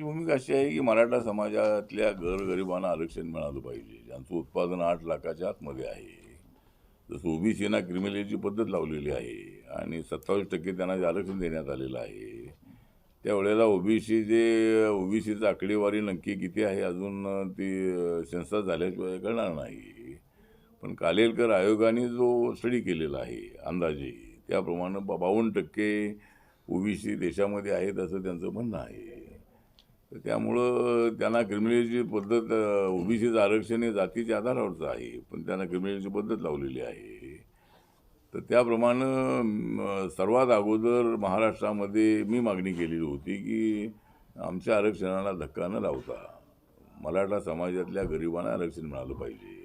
अशी आहे की मराठा समाजातल्या गरगरिबांना आरक्षण मिळालं पाहिजे. ज्यांचं उत्पादन आठ लाखाच्या आतमध्ये आहे. जसं ओबीसीना क्रिमिनलची पद्धत लावलेली आहे आणि सत्तावीस टक्के त्यांना जे आरक्षण देण्यात आलेलं आहे. त्यावेळेला ओबीसी जे ओबीसीचं आकडेवारी नक्की किती आहे अजून ती सेन्सस झाल्याशिवाय कळणार नाही. पण कालेलकर आयोगाने जो स्टडी केलेला आहे अंदाजे त्याप्रमाणे बा- बावन्न टक्के ओबीसी देशामध्ये आहेत असं त्यांचं म्हणणं आहे. तर त्यामुळं त्यांना क्रिमिनलची पद्धत ओबीसीचं आरक्षण हे जातीच्या आधारावरचं आहे पण त्यांना क्रिमिनलची पद्धत लावलेली आहे. तर त्याप्रमाणे सर्वात अगोदर महाराष्ट्रामध्ये मी मागणी केलेली होती की आमच्या आरक्षणाला धक्का न लावता मराठा समाजातल्या गरिबांना आरक्षण मिळालं पाहिजे.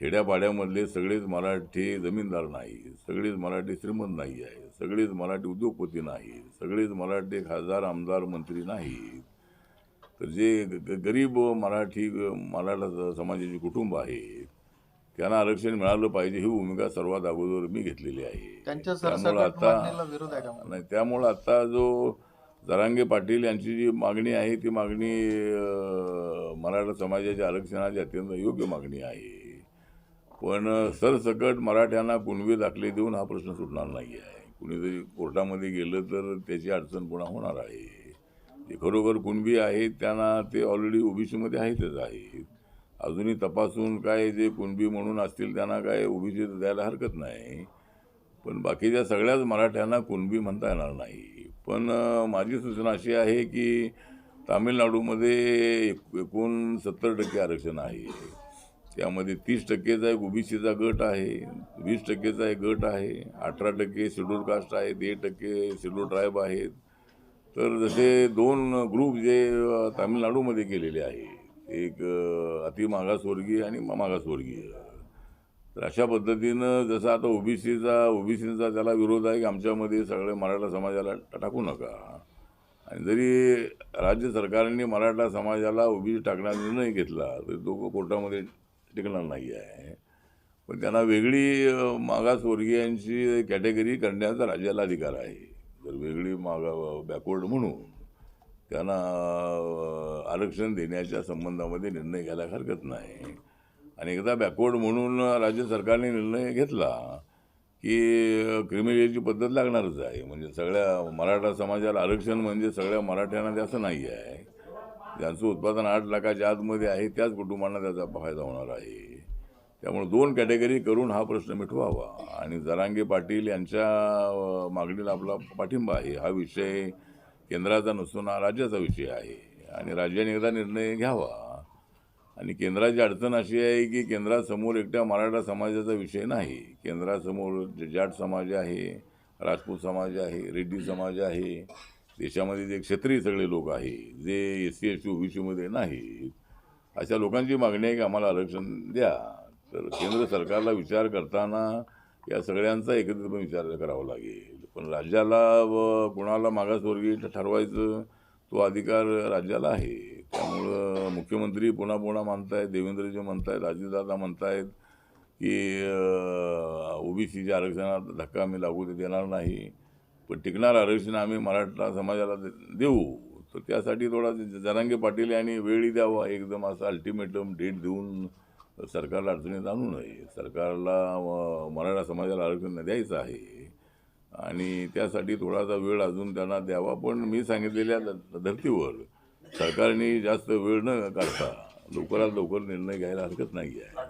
खेड्यापाड्यामधले सगळेच मराठी जमीनदार नाही सगळेच मराठी श्रीमंत नाही आहे सगळेच मराठी उद्योगपती नाही सगळेच मराठी खासदार आमदार मंत्री नाहीत. तर जे ग- गरीब मराठी मराठा समाजाची कुटुंब आहेत त्यांना आरक्षण मिळालं पाहिजे ही भूमिका सर्वात अगोदर मी घेतलेली आहे. त्यामुळं आता आहे? नाही त्यामुळं आता जो जरांगे पाटील यांची जी मागणी आहे ती मागणी मराठा समाजाच्या आरक्षणाची अत्यंत योग्य मागणी आहे. पण सरसकट मराठ्यांना कुणबी दाखले देऊन हा प्रश्न सुटणार नाही आहे कुणी जरी कोर्टामध्ये गेलं तर त्याची अडचण पुन्हा होणार आहे. जे खरोखर कुणबी आहेत त्यांना ते ऑलरेडी ओबीसीमध्ये आहेतच आहेत. अजूनही तपासून काय जे कुणबी म्हणून असतील त्यांना काय ओबीसी द्यायला हरकत नाही. पण बाकीच्या सगळ्याच मराठ्यांना कुणबी म्हणता येणार नाही. पण माझी सूचना अशी आहे की तामिळनाडूमध्ये एक एकूण सत्तर टक्के आरक्षण आहे. त्यामध्ये तीस टक्केचा एक ओबीसीचा गट आहे वीस टक्केचा एक गट आहे अठरा टक्के शेड्यूल कास्ट आहेत एक टक्के शेड्यूल ट्राईब आहेत. तर जसे दोन ग्रुप जे तामिळनाडूमध्ये केलेले आहेत एक अतिमागासवर्गीय अति मागासवर्गीय आणि मागासवर्गीय. तर अशा पद्धतीनं जसं आता ओबीसीचा ओबीसीचा त्याला विरोध आहे की आमच्यामध्ये सगळे मराठा समाजाला टाकू नका. आणि जरी राज्य सरकारने मराठा समाजाला ओबीसी टाकण्याचा निर्णय घेतला तरी तो कोर्टामध्ये टिकणार नाही आहे. पण त्यांना वेगळी मागासवर्गीयांची कॅटेगरी करण्याचा राज्याला अधिकार आहे. तर वेगळी मागा बॅकवर्ड म्हणून त्यांना आरक्षण देण्याच्या संबंधामध्ये निर्णय घ्यायला हरकत नाही. आणि एकदा बॅकवर्ड म्हणून राज्य सरकारने निर्णय घेतला की क्रिमिनलची पद्धत लागणारच आहे. म्हणजे सगळ्या मराठा समाजाला आरक्षण म्हणजे सगळ्या मराठ्यांना ते असं नाही आहे ज्यांचं उत्पादन आठ लाखाच्या आतमध्ये आहे त्याच कुटुंबांना त्याचा फायदा होणार आहे. त्यामुळे दोन कॅटेगरी करून हा प्रश्न मिटवावा. आणि जरांगे पाटील यांच्या मागणीला आपला पाठिंबा आहे. हा विषय केंद्राचा नसून हा राज्याचा विषय आहे. आणि राज्याने एकदा निर्णय घ्यावा. आणि केंद्राची अडचण अशी आहे की केंद्रासमोर एकट्या मराठा समाजाचा विषय नाही. केंद्रासमोर जे जाट समाज आहे राजपूत समाज आहे रेड्डी समाज आहे. देशामध्ये जे क्षेत्रीय सगळे लोक आहे जे एस सी एस टी ओबीसीमध्ये नाहीत अशा लोकांची मागणी आहे की आम्हाला आरक्षण द्या. तर केंद्र सरकारला विचार करताना या सगळ्यांचा एकत्रितपणे विचार करावा लागेल. पण राज्याला व कुणाला मागासवर्गीय ठरवायचं तो अधिकार राज्याला आहे. त्यामुळं मुख्यमंत्री पुन्हा पुन्हा मानतायत देवेंद्रजी म्हणतायत अजितदादा म्हणतायत की ओबीसीच्या आरक्षणात धक्का आम्ही लागू देणार नाही. पण टिकणारं आरक्षण आम्ही मराठा समाजाला दे- देऊ. तर त्यासाठी थोडा ज- जरांगे पाटील यांनी वेळही द्यावा एकदम असं अल्टिमेटम डेट देऊन सरकारला अडचणीत आणू नये. सरकारला मराठा समाजाला आरक्षण द्यायचं आहे आणि त्यासाठी थोडासा वेळ अजून त्यांना द्यावा. पण मी सांगितलेल्या धर्तीवर सरकारने जास्त वेळ न काढता लवकरात लवकर निर्णय घ्यायला हरकत नाही आहे